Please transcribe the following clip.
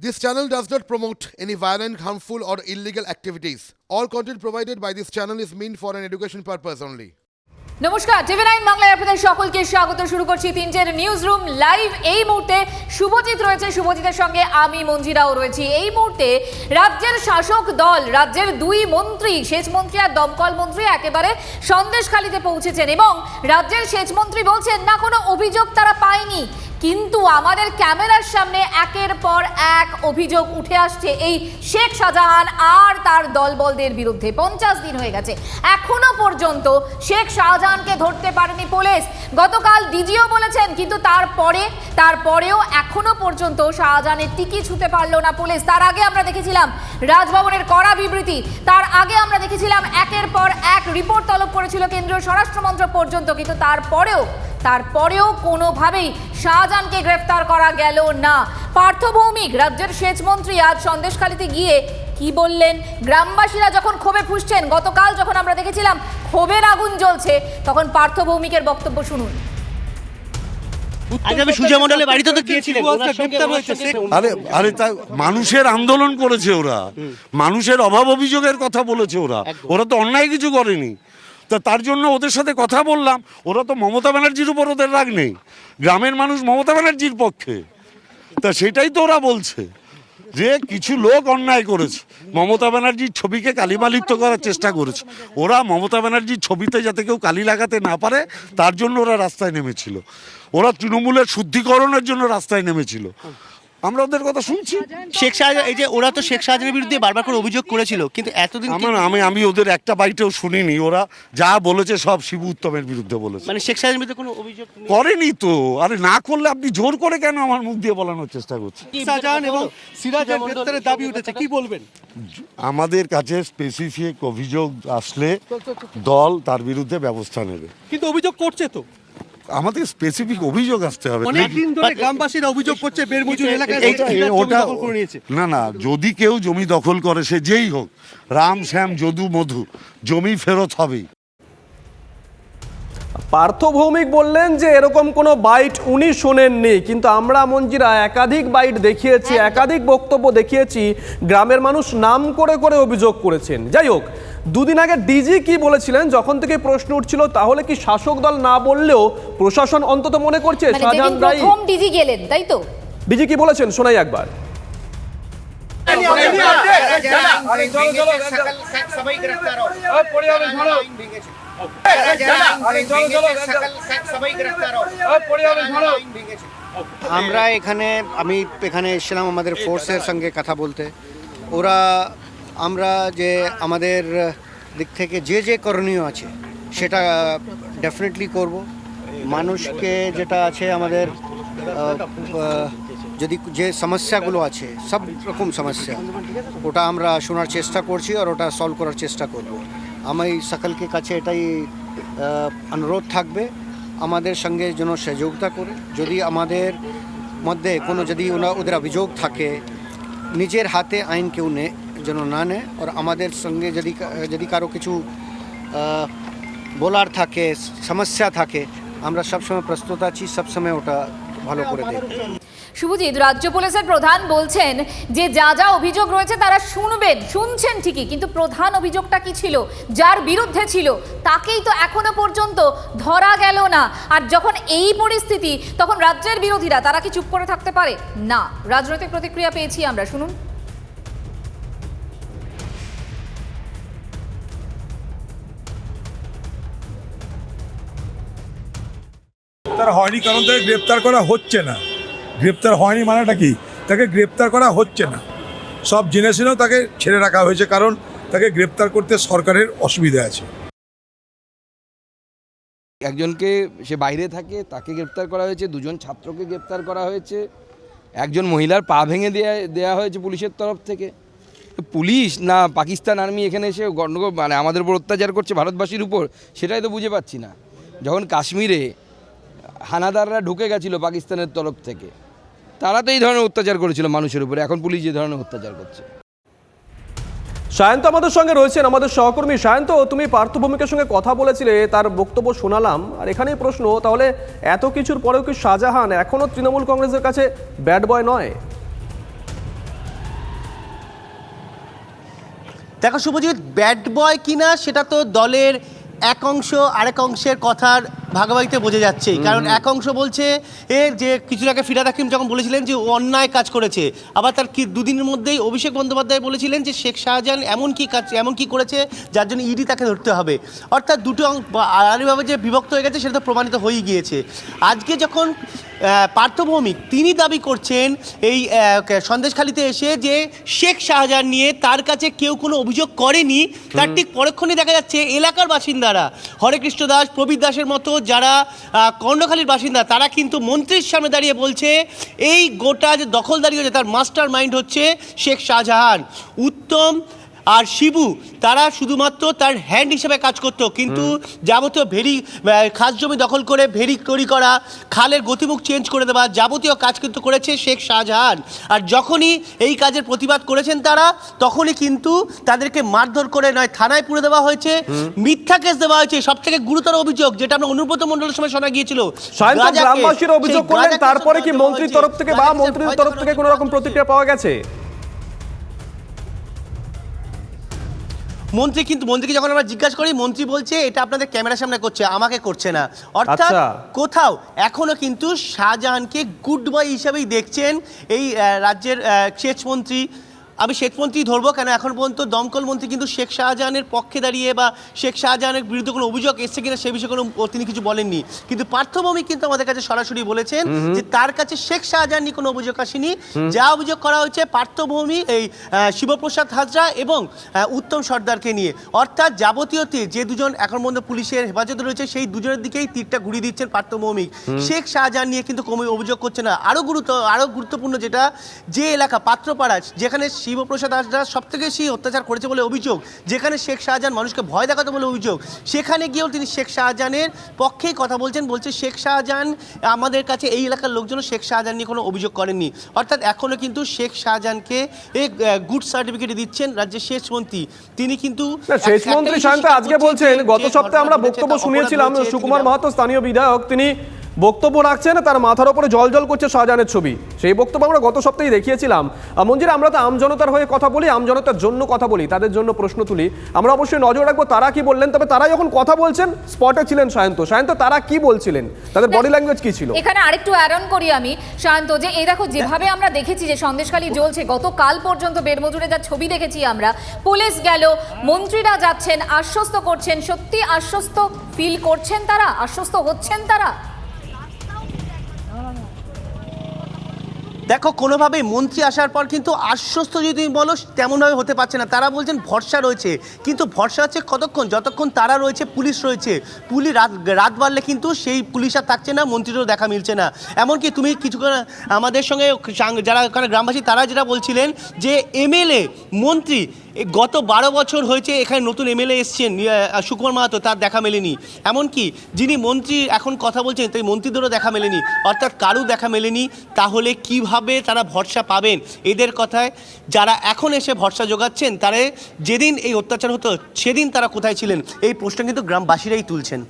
This channel does not promote any violent, harmful, or illegal activities. All content provided by this channel is meant for an education purpose only. নমস্কার TV nine বাংলায় আপনাদের সকলকে স্বাগত শুরু করছি তিনটের news room live এই মুহূর্তে শুভজিৎ রয়েছে শুভজিতের সঙ্গে আমি মঞ্জিরাও রয়েছি এই মুহূর্তে রাজ্যের শাসক দল রাজ্যের দুই মন্ত্রী সেচ মন্ত্রী আর দমকল মন্ত্রী একেবারে সন্দেশখালিতে পৌঁছেছেন এবং রাজ্যের সেচ মন্ত্রী বলছেন না কোনো অভিযোগ তারা পায়নি কিন্তু আমাদের ক্যামেরার সামনে একের পর এক অভিযোগ উঠে আসছে। এই শেখ শাহজাহান আর তার দলবলদের বিরুদ্ধে পঞ্চাশ দিন হয়ে গেছে। এখনও পর্যন্ত শেখ শাহজাহানকে ধরতে পারেনি পুলিশ। গতকাল ডিজিও বলেছেন, কিন্তু তারপরে, তারপরেও এখনও পর্যন্ত শাহজাহানের টিকি ছুতে পারল না পুলিশ। তার আগে আমরা দেখেছিলাম রাজভবনের কড়া বিবৃতি। তার আগে আমরা দেখেছিলাম একের পর এক রিপোর্ট তলব করেছিল কেন্দ্রীয় স্বরাষ্ট্রমন্ত্রক পর্যন্ত, কিন্তু তারপরেও তারপরেও কোনোভাবেই শাহজাহানকে গ্রেফতার করা গেল না। পার্থ ভৌমিক রাজ্যের সেচ মন্ত্রী আজ সন্দেশখালিতে গিয়ে কি বললেন? গ্রামবাসীরা যখন ক্ষোভে ফুসছেন গতকাল যখন আমরা দেখেছিলাম ক্ষোভের আগুন জ্বলছে তখন পার্থ ভৌমিকের বক্তব্য শুনুন। আরে আরে তা মানুষের আন্দোলন করেছে ওরা। মানুষের অভাব অভিযোগের কথা বলেছে ওরা। ওরা তো অন্যায় কিছু করেনি। তা তার জন্য ওদের সাথে কথা বললাম। ওরা তো মমতা ব্যানার্জির উপর ওদের রাগ নেই। গ্রামের মানুষ মমতা ব্যানার্জির পক্ষে। তা সেটাই তো ওরা বলছে যে কিছু লোক অন্যায় করেছে। মমতা ব্যানার্জির ছবিকে কালিমালিপ্ত করার চেষ্টা করেছে। ওরা মমতা ব্যানার্জির ছবিতে যাতে কেউ কালি লাগাতে না পারে, তার জন্য ওরা রাস্তায় নেমেছিল। ওরা তৃণমূলের শুদ্ধিকরণের জন্য রাস্তায় নেমেছিল। আমরা ওদের কথা শুনছি। শেখ শাহজাহান এই যে ওরা তো শেখ শাহজাহানের বিরুদ্ধে বারবার করে অভিযোগ করেছিল কিন্তু এতদিন আমার আমি আমি ওদের একটা বাড়িতেও শুনিনি। ওরা যা বলেছে সব শিবু উত্তমের বিরুদ্ধে বলেছে। মানে শেখ শাহজাহানের বিরুদ্ধে কোনো অভিযোগ? করেনি তো। আরে না করলে আপনি জোর করে কেন আমার মুখ দিয়ে বলানোর চেষ্টা করছেন? শাহজাহান এবং সিরাজের গ্রেপ্তারের দাবি উঠেছে কি বলবেন? আমাদের কাছে স্পেসিফিক অভিযোগ আসলে দল তার বিরুদ্ধে ব্যবস্থা নেবে। কিন্তু অভিযোগ করছে তো। আমাদের স্পেসিফিক অভিযোগ আসতে হবে। অনেকদিন ধরে গ্রামবাসীরা অভিযোগ করছে বেরমজুর এলাকায় ওটা না না যদি কেউ জমি দখল করে সে যেই হোক রাম শ্যাম যদু মধু জমি ফেরত হবেই। পার্থ ভৌমিক বললেন যে এরকম কোনো বাইট উনি শোনেননি কিন্তু আমরা মঞ্জিরা একাধিক বাইট দেখিয়েছি একাধিক বক্তব্য দেখিয়েছি গ্রামের মানুষ নাম করে করে অভিযোগ করেছেন যাই হোক দুদিন আগে ডিজি কি বলেছিলেন যখন থেকে প্রশ্ন উঠছিল তাহলে কি শাসক দল না বললেও প্রশাসন অন্তত মনে করছে মানে শাহজাহান প্রথম ডিজি গেলেন তাই তো ডিজি কি বলেছেন শোনাই একবার আমরা এখানে আমি এখানে এসেছিলাম আমাদের ফোর্সের সঙ্গে কথা বলতে। ওরা আমরা যে আমাদের দিক থেকে যে যে করণীয় আছে সেটা ডেফিনেটলি করব। মানুষকে যেটা আছে আমাদের যদি যে সমস্যাগুলো আছে সব রকম সমস্যা ওটা আমরা শোনার চেষ্টা করছি আর ওটা সলভ করার চেষ্টা করব। আমি সকলকে কাছে এটাই অনুরোধ থাকবে, আমাদের সঙ্গে যেন সহযোগিতা করে। যদি আমাদের মধ্যে কোনো যদি ওনা ওদের অভিযোগ থাকে, নিজের হাতে আইন কেউ নে যেন না নেয়, আর আমাদের সঙ্গে যদি যদি কারও কিছু বলার থাকে, সমস্যা থাকে, আমরা সবসময় প্রস্তুত আছি, সবসময় ওটা ভালো করে দেখব। শুভজিৎ, রাজ্য পুলিশের প্রধান বলছেন যে যা যা অভিযোগ রয়েছে তারা শুনবেন, শুনছেন ঠিকই, কিন্তু প্রধান অভিযোগটা কি ছিল? যার বিরুদ্ধে ছিল, তাকেই তো এখনও পর্যন্ত ধরা গেল না। আর যখন এই পরিস্থিতি, তখন রাজ্যের বিরোধীরা, তারা কি চুপ করে থাকতে পারে? না, রাজনৈতিক প্রতিক্রিয়া পেয়েছি আমরা, শুনুন। গ্রেপ্তার হয়নি, কারণ তাকে গ্রেপ্তার করা হচ্ছে না। গ্রেপ্তার হয়নি মানেটা কি? তাকে গ্রেপ্তার করা হচ্ছে না। সব জেনে শুনেও তাকে ছেড়ে রাখা হয়েছে কারণ তাকে গ্রেপ্তার করতে সরকারের অসুবিধা আছে। একজনকে সে বাইরে থাকে, তাকে গ্রেপ্তার করা হয়েছে, দুজন ছাত্রকে গ্রেপ্তার করা হয়েছে, একজন মহিলার পা ভেঙে দেয়া দেওয়া হয়েছে পুলিশের তরফ থেকে। পুলিশ না, পাকিস্তান আর্মি এখানে এসে গণ্ডগোল মানে আমাদের উপর অত্যাচার করছে ভারতবাসীর উপর, সেটাই তো বুঝে পাচ্ছি না। যখন কাশ্মীরে হানাদাররা ঢুকে গেছিল পাকিস্তানের তরফ থেকে তারা তো এই ধরনের অত্যাচার করেছিল মানুষের উপরে। এখন পুলিশ যে ধরনের অত্যাচার করছে। সায়ন্ত আমাদের সঙ্গে রয়েছেন আমাদের সহকর্মী। সায়ন্ত তুমি পার্থভূমিকের সঙ্গে কথা বলেছিলে তার বক্তব্য শোনালাম। আর এখানেই প্রশ্ন তাহলে এত কিছুর পরেও কি শাহজাহান এখনও তৃণমূল কংগ্রেসের কাছে ব্যাড বয় নয়? দেখো শুভজিৎ ব্যাট বয় কিনা সেটা তো দলের এক অংশ আরেক অংশের কথার ভাগাভাগিতে বোঝা যাচ্ছে। কারণ এক অংশ বলছে এর যে কিছু আগে ফিরাদ হাকিম যখন বলেছিলেন যে ও অন্যায় কাজ করেছে আবার তার কি দুদিনের মধ্যেই অভিষেক বন্দ্যোপাধ্যায় বলেছিলেন যে শেখ শাহজাহান এমন কি কাজ এমন কি করেছে যার জন্য ইডি তাকে ধরতে হবে। অর্থাৎ দুটো অং- বা- যে বিভক্ত হয়ে গেছে সেটা তো প্রমাণিত হয়েই গিয়েছে। আজকে যখন আহ, পার্থ ভৌমিক তিনি দাবি করছেন এই সন্দেশখালিতে এসে যে শেখ শাহজাহান নিয়ে তার কাছে কেউ কোনো অভিযোগ করেনি তার ঠিক পরক্ষণে দেখা যাচ্ছে এলাকার বাসিন্দারা হরেকৃষ্ণ দাস প্রবীর দাসের মতো যারা কর্ণখালীর বাসিন্দা তারা কিন্তু মন্ত্রীর সামনে দাঁড়িয়ে বলছে এই গোটা যে দখলদারি হচ্ছে তার মাস্টার মাইন্ড হচ্ছে শেখ শাহজাহান। উত্তম আর শিবু তারা শুধুমাত্র তার হ্যান্ড হিসেবে কাজ করতো। কিন্তু যাবতীয় ভেরি খাস জমি দখল করে ভেরি তৈরি করা খালের গতিমুখ চেঞ্জ করে দেওয়া যাবতীয় কাজ কিন্তু করেছে শেখ শাহজাহান। আর যখনই এই কাজের প্রতিবাদ করেছেন তারা তখনই কিন্তু তাদেরকে মারধর করে নয় থানায় পুরে দেওয়া হয়েছে মিথ্যা কেস দেওয়া হয়েছে সব থেকে গুরুতর অভিযোগ যেটা আমরা অনুব্রত মন্ডলের সময় শোনা গিয়েছিল। গ্রামবাসীরা অভিযোগ করলেন তারপরে কি মন্ত্রীর তরফ থেকে বা মন্ত্রীর তরফ থেকে। কোনো রকম প্রতিক্রিয়া পাওয়া গেছে? মন্ত্রী কিন্তু মন্ত্রীকে যখন আমরা জিজ্ঞাসা করি মন্ত্রী বলছে এটা আপনাদের ক্যামেরার সামনে করছে আমাকে করছে না অর্থাৎ আচ্ছা। কোথাও এখনও কিন্তু শাহজাহানকে গুড বয় হিসেবেই দেখছেন এই রাজ্যের সেচ মন্ত্রী আমি শেখ মন্ত্রী ধরবো কেন? এখন পর্যন্ত দমকল মন্ত্রী কিন্তু শেখ শাহজাহানের পক্ষে দাঁড়িয়ে বা শেখ শাহজাহানের বিরুদ্ধে কোনো অভিযোগ এসছে কিনা সে বিষয়ে কোনো তিনি কিছু বলেননি। কিন্তু পার্থভৌমিক কিন্তু আমাদের কাছে সরাসরি বলেছেন যে তার কাছে শেখ শাহজাহান নিয়ে কোনো অভিযোগ আসেনি। যা অভিযোগ করা হয়েছে পার্থভৌমি এই শিবপ্রসাদ হাজরা এবং উত্তম সর্দারকে নিয়ে। অর্থাৎ যাবতীয় তীর যে দুজন এখন পর্যন্ত পুলিশের হেফাজতে রয়েছে সেই দুজনের দিকেই তীরটা ঘুরিয়ে দিচ্ছেন পার্থভৌমিক শেখ শাহজাহান নিয়ে কিন্তু কোনো অভিযোগ করছে না। আরও গুরুত্ব আরও গুরুত্বপূর্ণ যেটা যে এলাকা পাত্রপাড়া যেখানে শিবপ্রসাদ হাজরা সব থেকে বেশি অত্যাচার করেছে বলে অভিযোগ যেখানে শেখ শাহজাহান মানুষকে ভয় দেখাতো বলে অভিযোগ সেখানে গিয়েও তিনি শেখ শাহজাহানের পক্ষেই কথা বলছেন বলছে শেখ শাহজাহান আমাদের কাছে এই এলাকার লোকজন শেখ শাহজাহান নিয়ে কোনো অভিযোগ করেননি। অর্থাৎ এখনও কিন্তু শেখ শাহজাহানকে গুড সার্টিফিকেট দিচ্ছেন রাজ্যের শেষ মন্ত্রী। তিনি কিন্তু একটা মন্ত্রী সায়ন্ত আজকে বলছেন গত সপ্তাহে আমরা বক্তব্য শুনিয়েছিলাম সুকুমার মাহাতো স্থানীয় বিধায়ক তিনি বক্তব্য রাখছেন, তার মাথার ওপরে জল জল করছে শাহজাহানের ছবি। সেই বক্তব্য আমরা গত সপ্তাহে দেখিয়েছিলাম। মঞ্জিরা, আমরা তো আমজনতার হয়ে কথা বলি আমজনতার জন্য কথা বলি, তাদের জন্য প্রশ্ন তুলি। আমরা অবশ্যই নজর রাখব তারা কি বললেন, তবে তারা যখন কথা বলছেন স্পটে ছিলেন সায়ন্ত। সায়ন্ত, তারা কি বলছিলেন? তাদের বডি ল্যাঙ্গুয়েজ কি ছিল? এখানে আরেকটু অ্যাড অন করি আমি শান্ত যে এই দেখো, যেভাবে আমরা দেখেছি যে সন্দেশখালী জ্বলছে, গতকাল পর্যন্ত বেরমজুরে যা ছবি দেখেছি আমরা, পুলিশ গেল, মন্ত্রীরা যাচ্ছেন, আশ্বস্ত করছেন, সত্যি আশ্বস্ত ফিল করছেন তারা, আশ্বস্ত হচ্ছেন তারা? দেখো, কোনোভাবেই মন্ত্রী আসার পর কিন্তু আশ্বস্ত যদি তুমি বলো, তেমনভাবে হতে পারছে না। তারা বলছেন ভরসা রয়েছে। কিন্তু ভরসা হচ্ছে কতক্ষণ? যতক্ষণ তারা রয়েছে, পুলিশ রয়েছে। পুলিশ রাত রাত বাড়লে কিন্তু সেই পুলিশ আর থাকছে না, মন্ত্রীরও দেখা মিলছে না। এমনকি তুমি কিছুক্ষণ আমাদের সঙ্গে যারা ওখানে গ্রামবাসী, তারা যেটা বলছিলেন যে, এমএলএ, মন্ত্রী গত বারো বছর হয়েছে এখানে নতুন এমএলএ এসছেন সুকুমার মাহাতো, তার দেখা মেলেনি। এমনকি যিনি মন্ত্রী এখন কথা বলছেন, তাই মন্ত্রীদেরও দেখা মেলেনি। অর্থাৎ কারু দেখা মেলেনি, তাহলে কীভাবে তারা ভরসা পাবেন? এদের কথায় যারা এখন এসে ভরসা যোগাচ্ছেন, তারা যেদিন এই অত্যাচার হতো, সেদিন তারা কোথায় ছিলেন? এই প্রশ্ন কিন্তু গ্রামবাসীরাই তুলছেন।